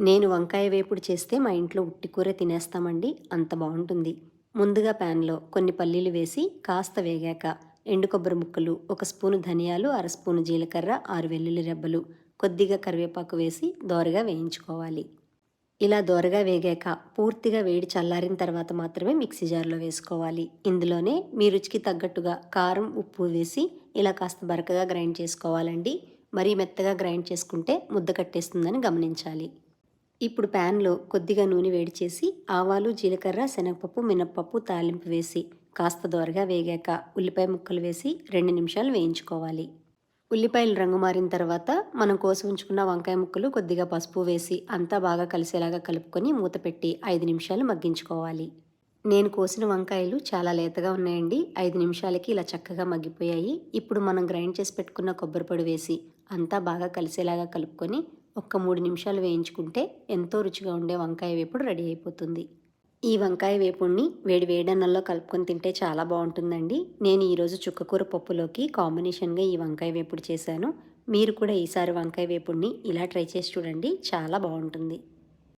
నేను వంకాయ వేపుడు చేస్తే మా ఇంట్లో ఉట్టి కూర తినేస్తామండి అంత బాగుంటుంది. ముందుగా ప్యాన్లో కొన్ని పల్లీలు వేసి కాస్త వేగాక ఎండు కొబ్బరి ముక్కలు ఒక స్పూను ధనియాలు అర స్పూను జీలకర్ర ఆరు వెల్లుల్లి రెబ్బలు కొద్దిగా కరివేపాకు వేసి దోరగా వేయించుకోవాలి. ఇలా దోరగా వేగాక పూర్తిగా వేడి చల్లారిన తర్వాత మాత్రమే మిక్సీ జార్లో వేసుకోవాలి. ఇందులోనే మీ రుచికి తగ్గట్టుగా కారం ఉప్పు వేసి ఇలా కాస్త బరకగా గ్రైండ్ చేసుకోవాలండి. మరీ మెత్తగా గ్రైండ్ చేసుకుంటే ముద్ద కట్టేస్తుందని గమనించాలి. ఇప్పుడు ప్యాన్లో కొద్దిగా నూనె వేడి చేసి ఆవాలు జీలకర్ర శనగపప్పు మినప్పప్పు తాలింపు వేసి కాస్త దోరగా వేగాక ఉల్లిపాయ ముక్కలు వేసి రెండు నిమిషాలు వేయించుకోవాలి. ఉల్లిపాయలు రంగు మారిన తర్వాత మనం కోసి ఉంచుకున్న వంకాయ ముక్కలు కొద్దిగా పసుపు వేసి అంతా బాగా కలిసేలాగా కలుపుకొని మూత పెట్టి ఐదు నిమిషాలు మగ్గించుకోవాలి. నేను కోసిన వంకాయలు చాలా లేతగా ఉన్నాయండి. ఐదు నిమిషాలకి ఇలా చక్కగా మగ్గిపోయాయి. ఇప్పుడు మనం గ్రైండ్ చేసి పెట్టుకున్న కొబ్బరి పొడి వేసి అంతా బాగా కలిసేలాగా కలుపుకొని ఒక్క మూడు నిమిషాలు వేయించుకుంటే ఎంతో రుచిగా ఉండే వంకాయ వేపుడు రెడీ అయిపోతుంది. ఈ వంకాయ వేపుడిని వేడి వేడన్నంలో కలుపుకొని తింటే చాలా బాగుంటుందండి. నేను ఈరోజు చుక్కకూర పప్పులోకి కాంబినేషన్గా ఈ వంకాయ వేపుడు చేశాను. మీరు కూడా ఈసారి వంకాయ వేపుడిని ఇలా ట్రై చేసి చూడండి. చాలా బాగుంటుంది.